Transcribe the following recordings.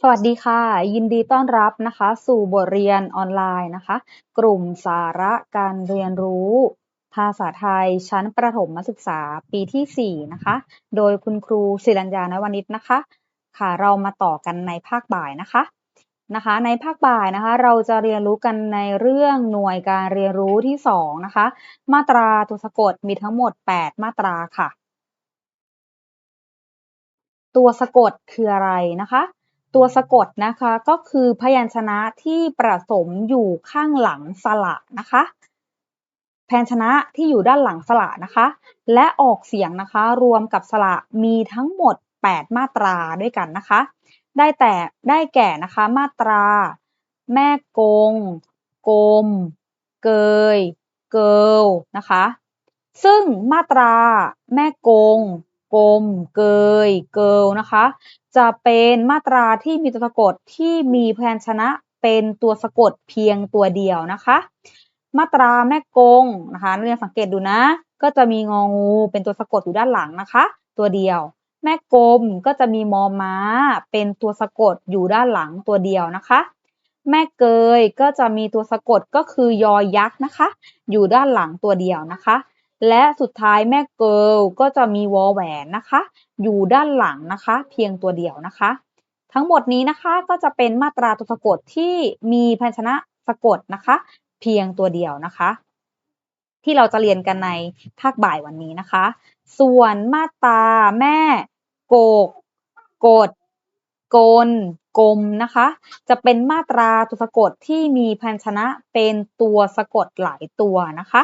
สวัสดีค่ะ ยินดีต้อนรับนะคะ สู่บทเรียนออนไลน์นะคะ กลุ่มสาระการเรียนรู้ ภาษาไทยชั้นประถมศึกษาปีที่ 4 นะคะ โดยคุณครูศิรัญญานวนิชนะคะ ค่ะเรามาต่อกันในภาคบ่ายนะคะนะคะ ในภาคบ่ายนะคะ เราจะเรียนรู้กันในเรื่องหน่วยการเรียนรู้ที่ 2 นะคะ มาตราตัวสะกดมีทั้งหมด 8 มาตราค่ะ ตัวสะกดคืออะไรนะคะ ตัวสะกดนะคะก็คือพยัญชนะที่ประสมอยู่ข้างหลังสระนะคะพยัญชนะที่อยู่ด้านหลังสระนะคะ และออกเสียงนะคะ รวมกับสระมีทั้งหมด 8 มาตราด้วยกันนะคะ ได้แต่ได้แก่นะคะมาตรา แม่กง กลม เกย เกิลนะคะ ซึ่งมาตรา แม่กง กลม เกย เกิลนะคะ จะเป็นมาตราที่มีตัวสะกดที่มีพยัญชนะเป็นตัวสะกดเพียงตัวเดียวนะคะ มาตราแม่กงนะคะนักเรียนสังเกตดูนะ ก็จะมีงองูเป็นตัวสะกดอยู่ด้านหลังนะคะ ตัวเดียว แม่กลมก็จะมีมอม้า เป็นตัวสะกดอยู่ด้านหลังตัวเดียวนะคะ แม่เกยก็จะมีตัวสะกดก็คือยอยักษ์นะคะ อยู่ด้านหลังตัวเดียวนะคะ และสุดท้ายแม่เกิลก็จะมีวอแหวนนะคะ อยู่ด้านหลังนะคะ เพียงตัวเดียวนะคะ ทั้งหมดนี้นะคะก็จะเป็นมาตราตัวสะกดที่มีพยัญชนะสะกดนะคะ เพียงตัวเดียวนะคะ ที่เราจะเรียนกันในภาคบ่ายวันนี้นะคะ ส่วนมาตราแม่โกกกดกลกลมนะคะ จะเป็นมาตราตัวสะกดที่มีพยัญชนะเป็นตัวสะกดหลายตัวนะคะ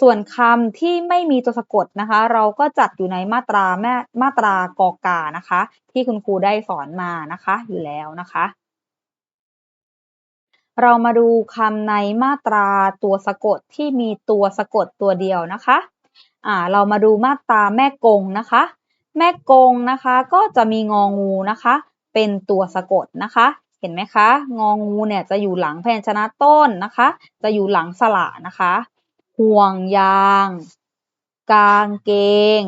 ส่วนคำที่ไม่มีตัวสะกดนะคะ เราก็จัดอยู่ในมาตราแม่มาตรากอกานะคะ ที่คุณครูได้สอนมานะคะ อยู่แล้วนะคะ เรามาดูคำในมาตราตัวสะกดที่มีตัวสะกดตัวเดียวนะคะอ่าเรามาดูมาตราแม่กงนะคะ แม่กงนะคะก็จะมีงองูนะคะ เป็นตัวสะกดนะคะเห็นไหมคะ งองูเนี่ยจะอยู่หลังพยัญชนะต้นนะคะ จะอยู่หลังสระนะคะ ห่วงยาง กางเกง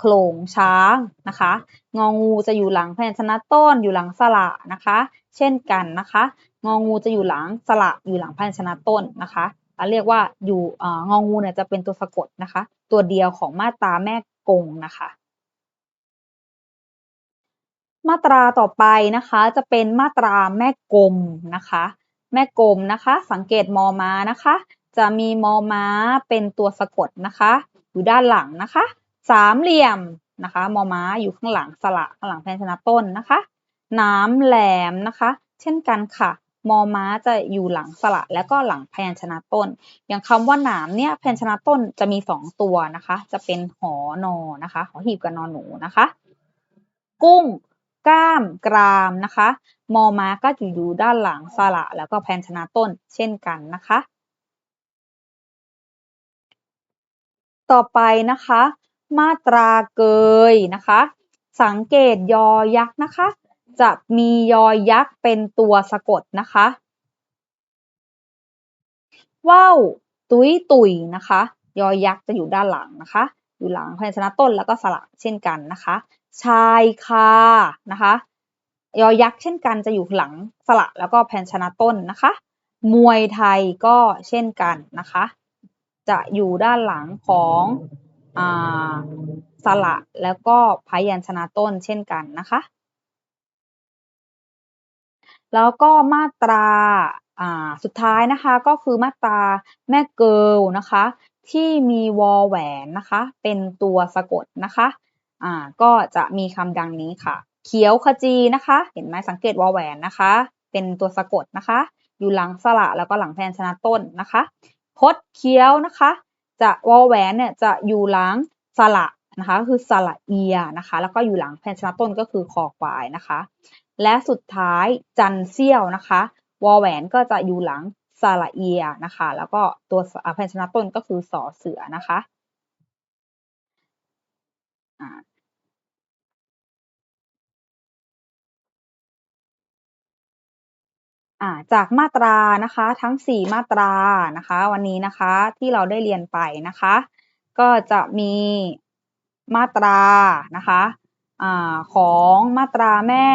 โขลงช้างนะคะ งองูจะอยู่หลังพยัญชนะต้นอยู่หลังสระนะคะ เช่นกันนะคะ งองูจะอยู่หลังสระอยู่หลังพยัญชนะต้นนะคะเราเรียกว่าอยู่งองูเนี่ยจะเป็นตัวสะกดนะคะ ตัวเดียวของมาตราแม่กงนะคะมาตราต่อไปนะคะจะเป็นมาตราแม่กลมนะคะ แม่กลมนะคะ สังเกตมอมานะคะ จะมีมอม้าเป็นตัวสะกดนะคะ อยู่ด้านหลังนะคะ สามเหลี่ยมนะคะมอม้าอยู่ข้างหลังสระข้างหลังแพยัญชนะต้นนะคะ น้ำแหลมนะคะ เช่นกันค่ะมอม้าจะอยู่หลังสระแล้วก็หลังพยัญชนะต้น อย่างคำว่าหนามเนี่ยพยัญชนะต้นจะมีสองตัวนะคะ จะเป็นหอนอนะคะหอหีบกับนอนหนูนะคะ กุ้งก้ามกรามนะคะ มอม้าก็จะอยู่ด้านหลังสระแล้วก็พยัญชนะต้น เช่นกันนะคะ ต่อไปนะคะ มาตราเกยนะคะ สังเกตยอยักษ์นะคะ จะมียอยักษ์เป็นตัวสะกดนะคะว่าวตุยตุยนะคะ ยอยักษ์จะอยู่ด้านหลังนะคะ อยู่หลังพยัญชนะต้นแล้วก็สระเช่นกันนะคะ ชายคานะคะ ยอยักษ์เช่นกันจะอยู่หลังสระแล้วก็แพนชนะต้นนะคะ มวยไทยก็เช่นกันนะคะ จะอยู่ด้านหลังของอสระแล้วก็พยัญชนะต้นเช่นกันนะคะ แล้วก็มาตราสุดท้ายนะคะก็คือมาตราแม่เกิลนะคะ ที่มีวอแหวนนะคะ เป็นตัวสะกดนะคะอ่าก็จะมีคำดังนี้ค่ะ เขียวขจีนะคะ เห็นไหมสังเกตวอแหวนนะคะ เป็นตัวสะกดนะคะ อยู่หลังสระแล้วก็หลังแพนชนะต้นนะคะ พดเคี้ยวนะคะ จะวอแหวนเนี่ยจะอยู่หลังสระนะคะคือสระเอียนะคะ แล้วก็อยู่หลังแพนชนะต้นก็คือคอควายนะคะ และสุดท้ายจันเซี่ยวนะคะวอแหวนก็จะอยู่หลังสระเอียนะคะ แล้วก็ตัวแพนชนะต้นก็คือสอเสือนะคะ จากมาตรานะคะทั้ง 4 มาตรานะคะ วันนี้นะคะที่เราได้เรียนไปนะคะ ก็จะมีมาตรานะคะอของมาตราแม่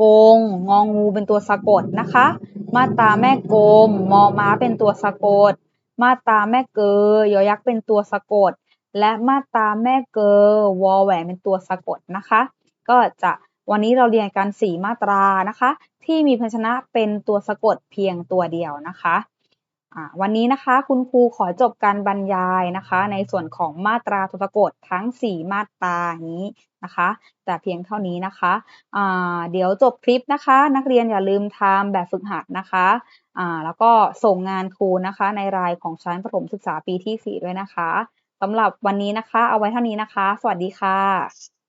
กกงงองูเป็นตัวสะกดนะคะ มาตราแม่กมมอม้าเป็นตัวสะกด มาตราแม่เกยอยักษ์เป็นตัวสะกด และมาตราแม่เกวอแหวนเป็นตัวสะกดนะคะ ก็จะ วันนี้เราเรียนกันสี่มาตรานะคะ ที่มีพยัญชนะเป็นตัวสะกดเพียงตัวเดียวนะคะวันนี้นะคะคุณครูขอจบการบรรยายนะคะ ในส่วนของมาตราตัวสะกดทั้ง 4 มาตรานี้นะคะ แต่เพียงเท่านี้นะคะะเดี๋ยวจบคลิปนะคะ นักเรียนอย่าลืมทำแบบฝึกหัดนะคะะแล้วก็ส่งงานครูนะคะ ในรายของชั้นประถมศึกษาปีที่ 4 ด้วยนะคะสำหรับวันนี้นะคะ เอาไว้เท่านี้นะคะ สวัสดีค่ะ